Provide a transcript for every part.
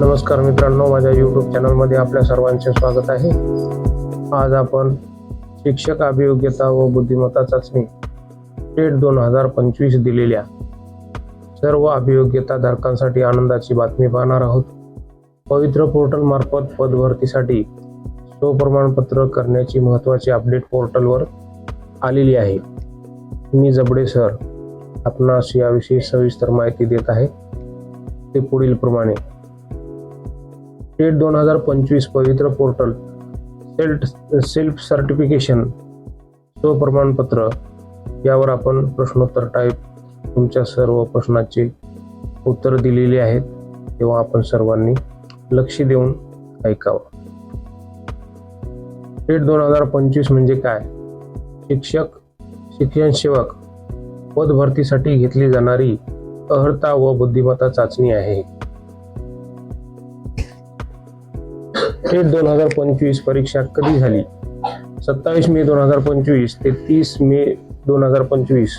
नमस्कार मित्रांनो माझ्या यूट्यूब चॅनलमध्ये आपल्या सर्वांचे स्वागत आहे. आज आपण शिक्षक अभियोग्यता व बुद्धिमत्ता चाचणी टेट दोन हजार पंचवीस दिलेल्या सर्व अभियोग्यता धारकांसाठी आनंदाची बातमी पाहणार आहोत. पवित्र पोर्टलमार्फत पदभरतीसाठी स्वप्रमाणपत्र करण्याची महत्त्वाची अपडेट पोर्टलवर आलेली आहे. मी जबडे सर आपणास याविषयी सविस्तर माहिती देत आहे. ते पुढील प्रमाणे टेट दोन हजार पंचवीस पवित्र पोर्टल सेल्फ सेल्फ सर्टिफिकेशन स्वप्रमाणपत्र यावर आपण प्रश्नोत्तर टाईप तुमच्या सर्व प्रश्नाचे उत्तर दिलेली आहेत तेव्हा आपण सर्वांनी लक्ष देऊन ऐकावं. टेट दोन हजार पंचवीस म्हणजे काय? शिक्षक शिक्षण सेवक पदभरतीसाठी घेतली जाणारी अर्हता व बुद्धिमत्ता चाचणी आहे. थेट दोन हजार पंचवीस परीक्षा कधी झाली? सत्तावीस मे दोन हजार पंचवीस ते तीस मे दोन हजार पंचवीस.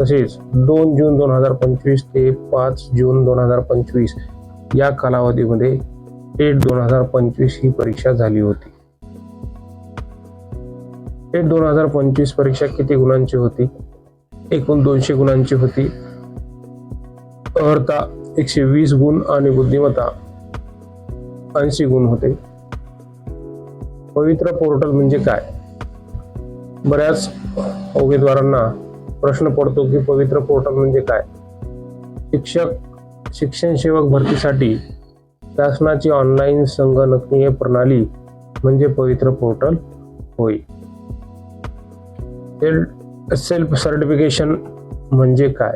तसेच दोन जून दोन हजार पंचवीस ते पाच जून दोन हजार पंचवीस या कालावधीमध्ये टेट दोन हजार पंचवीस ही परीक्षा झाली होती. टेट दोन हजार पंचवीस परीक्षा किती गुणांची होती? एकूण दोनशे गुणांची होती. अर्हता एकशे वीस गुण आणि बुद्धिमत्ता ऐंशी गुण होते. पवित्र पोर्टल म्हणजे काय? बऱ्याच उमेदवारांना प्रश्न पडतो की पवित्र पोर्टल म्हणजे काय? शिक्षक शिक्षण सेवक भरतीसाठी शासनाची ऑनलाईन संगणकीय प्रणाली म्हणजे पवित्र पोर्टल होय. सेल्फ सर्टिफिकेशन म्हणजे काय?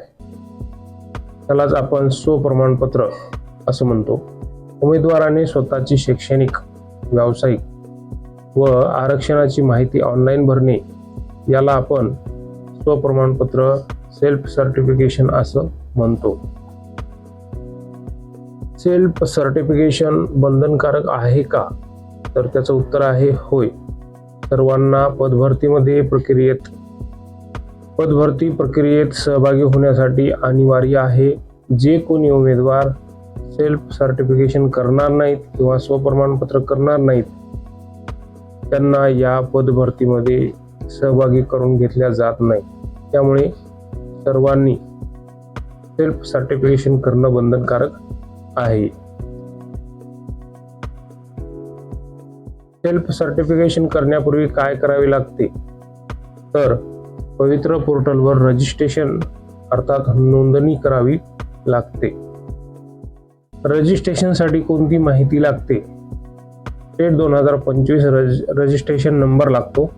त्यालाच आपण स्वप्रमाणपत्र असं म्हणतो. उमेदवाराने स्वतःची शैक्षणिक व्यावसायिक व आरक्षणाची माहिती ऑनलाईन भरणे याला आपण स्वप्रमाणपत्र सेल्फ सर्टिफिकेशन असं म्हणतो. सेल्फ सर्टिफिकेशन बंधनकारक आहे का? तर त्याचं उत्तर आहे होय. सर्वांना पदभरतीमध्ये प्रक्रियेत पदभरती प्रक्रियेत सहभागी होण्यासाठी अनिवार्य आहे जे कोणी उमेदवार सेल्फ सर्टिफिकेशन करणार नाहीत किंवा स्वप्रमाणपत्र करणार नाहीत त्यांना या पदभरतीमध्ये सहभागी करून घेतल्या जात नाही त्यामुळे सर्वांनी सेल्फ सर्टिफिकेशन करणं बंधनकारक आहे. सेल्फ सर्टिफिकेशन करण्यापूर्वी काय करावे लागते? तर पवित्र पोर्टलवर रजिस्ट्रेशन अर्थात नोंदणी करावी लागते. रजिस्ट्रेशनसाठी कोणती माहिती लागते? टेट दोन हजार पंचवीस रज रजिस्ट्रेशन नंबर लागतो.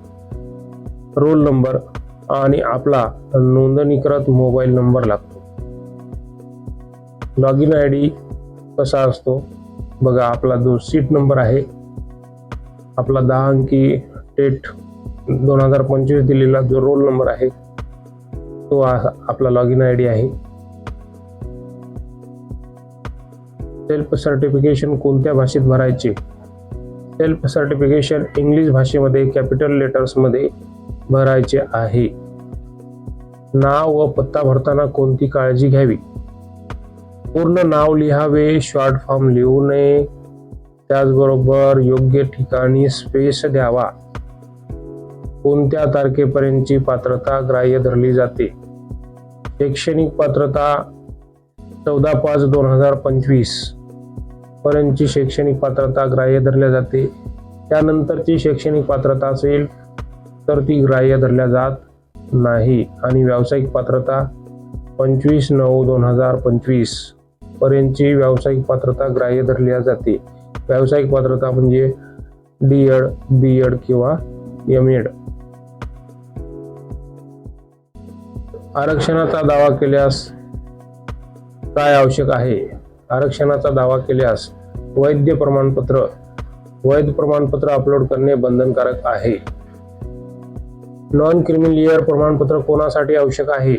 रोल नंबर आणि आपला नोंदणीकृत मोबाईल नंबर लागतो. लॉग इन आय डी कसा असतो? बघा आपला जो सीट नंबर आहे आपला दहा अंकी डेट दोन हजार पंचवीस दिलेला जो रोल नंबर आहे तो आपला लॉग इन आय डी आहे. सेल्फ सर्टिफिकेशन कोणत्या भाषेत भरायचे? सेल्फ सर्टिफिकेशन इंग्लिश भाषेमध्ये कॅपिटल लेटर्समध्ये भरायचे आहे. नाव व पत्ता भरताना कोणती काळजी घ्यावी? पूर्ण नाव लिहावे शॉर्ट फॉर्म लिहू नये त्याचबरोबर योग्य ठिकाणी स्पेस द्यावा. कोणत्या तारखेपर्यंतची पात्रता ग्राह्य धरली जाते? शैक्षणिक पात्रता चौदा पाच दोन हजार पंचवीस. पर्यंतची शैक्षणिक पात्रता ग्राह्य धरल्या जाते. त्यानंतरची शैक्षणिक पात्रता असेल तर ती ग्राह्य धरल्या जात नाही. आणि व्यावसायिक पात्रता पंचवीस नऊ दोन हजार पंचवीस पर्यंतची व्यावसायिक पात्रता ग्राह्य धरल्या जाते. व्यावसायिक पात्रता म्हणजे डी एड बी एड किंवा एम एड. आरक्षणाचा दावा केल्यास काय आवश्यक आहे? आरक्षणाचा दावा केल्यास वैध प्रमाणपत्र वैध प्रमाणपत्र अपलोड करणे बंधनकारक आहे. नॉन क्रिमिलियर प्रमाणपत्र कोणासाठी आवश्यक आहे?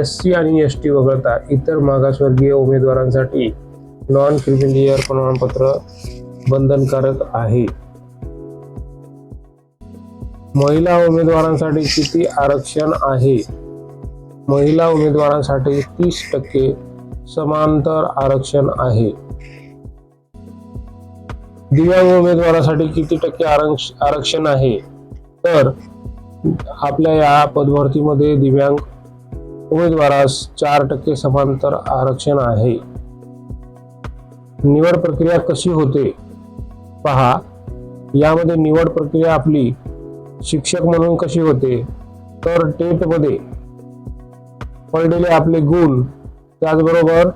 एस सी आणि एस टी वगळता इतर मागासवर्गीय उमेदवारांसाठी नॉन क्रिमिलियर प्रमाणपत्र बंधनकारक आहे. महिला उमेदवारांसाठी किती आरक्षण आहे? महिला उमेदवारांसाठी तीस टक्के समांतर आरक्षण आहे. दिव्यांग उमेदवारासाठी किती टक्के आरक्ष आरक्षण आहे? तर आपल्या या पदभरतीमध्ये दिव्यांग उमेदवारास चार टक्के समांतर आरक्षण आहे. निवड प्रक्रिया कशी होते? पहा. यामध्ये निवड प्रक्रिया आपली शिक्षक म्हणून कशी होते? तर टेटमध्ये पडलेले आपले गुण त्याचबरोबर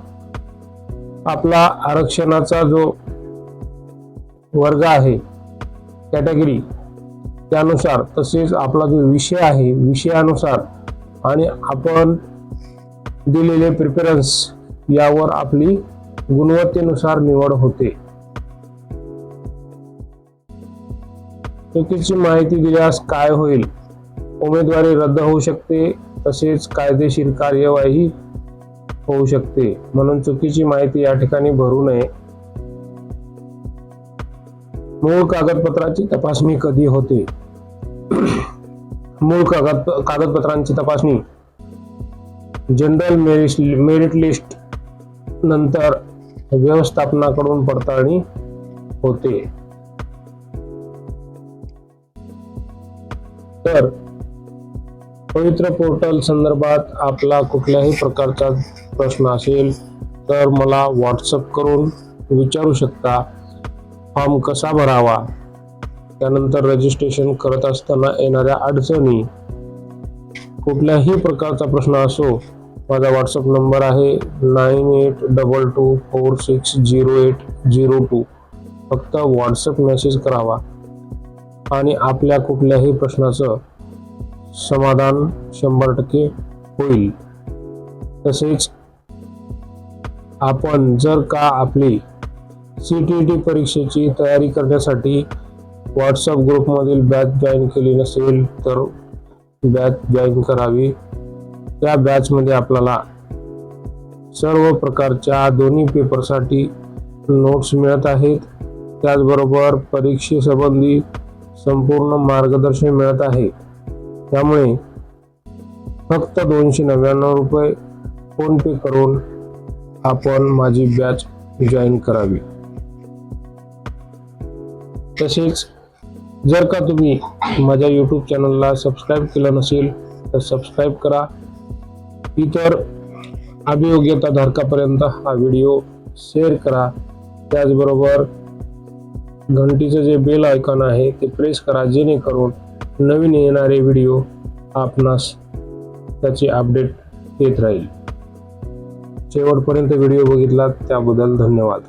आपला आरक्षणाचा जो वर्ग आहे कॅटेगरी त्यानुसार तसेच आपला जो विषय आहे विषयानुसार आणि आपण दिलेले प्रिफरन्स यावर आपली गुणवत्तेनुसार निवड होते. चुकीची माहिती दिल्यास काय होईल? उमेदवारी रद्द होऊ शकते तसेच कायदेशीर कार्यवाही होऊ शकते. म्हणून चुकीची माहिती या ठिकाणी भरू नये. मूळ कागदपत्राची तपासणी कधी होते? मूळ कागद कागदपत्रांची तपासणी. जनरल मेरिट मेरिट लिस्ट नंतर व्यवस्थापनाकडून पडताळणी होते. पवित्र पोर्टल संदर्भात आपला कुठल्याही प्रकारचा प्रश्न असेल तर मला व्हॉट्सअप करून विचारू शकता. फॉर्म कसा भरावा? त्यानंतर रजिस्ट्रेशन करत असताना येणाऱ्या अडचणी. कुठल्याही प्रकारचा प्रश्न असो माझा व्हॉट्सअप नंबर आहे nine eight double two four six zero eight zero two. फक्त व्हॉट्सअप मेसेज करावा. आणि आपल्या कुठल्याही प्रश्नाचं समाधान शंभर टक्के होईल. तसेच आपण जर का आपली सी टी टी परीक्षेची तयारी करण्यासाठी व्हॉट्सअप ग्रुपमधील बॅच जॉईन केली नसेल तर बॅच जॉईन करावी. त्या बॅचमध्ये आपल्याला सर्व प्रकारच्या दोन्ही पेपरसाठी नोट्स मिळत आहेत. त्याचबरोबर परीक्षेसंबंधी संपूर्ण मार्गदर्शन मिळत आहे. त्यामुळे फक्त दोनशे नव्याण्णव रुपये फोन पे करून आपण माझी बॅच जॉईन करावी. तसेच जर का तुम्ही माझ्या यूट्यूब चॅनलला सबस्क्राईब केलं नसेल तर सबस्क्राईब करा. इतर अभियोग्यता धारकापर्यंत हा व्हिडिओ शेअर करा. त्याचबरोबर घंटीचं जे बेल आयकॉन आहे ते प्रेस करा जेणेकरून नवीन येणारे व्हिडिओ आपणास त्याची अपडेट येत राहील. शेवटपर्यंत व्हिडिओ बघितला त्याबद्दल धन्यवाद.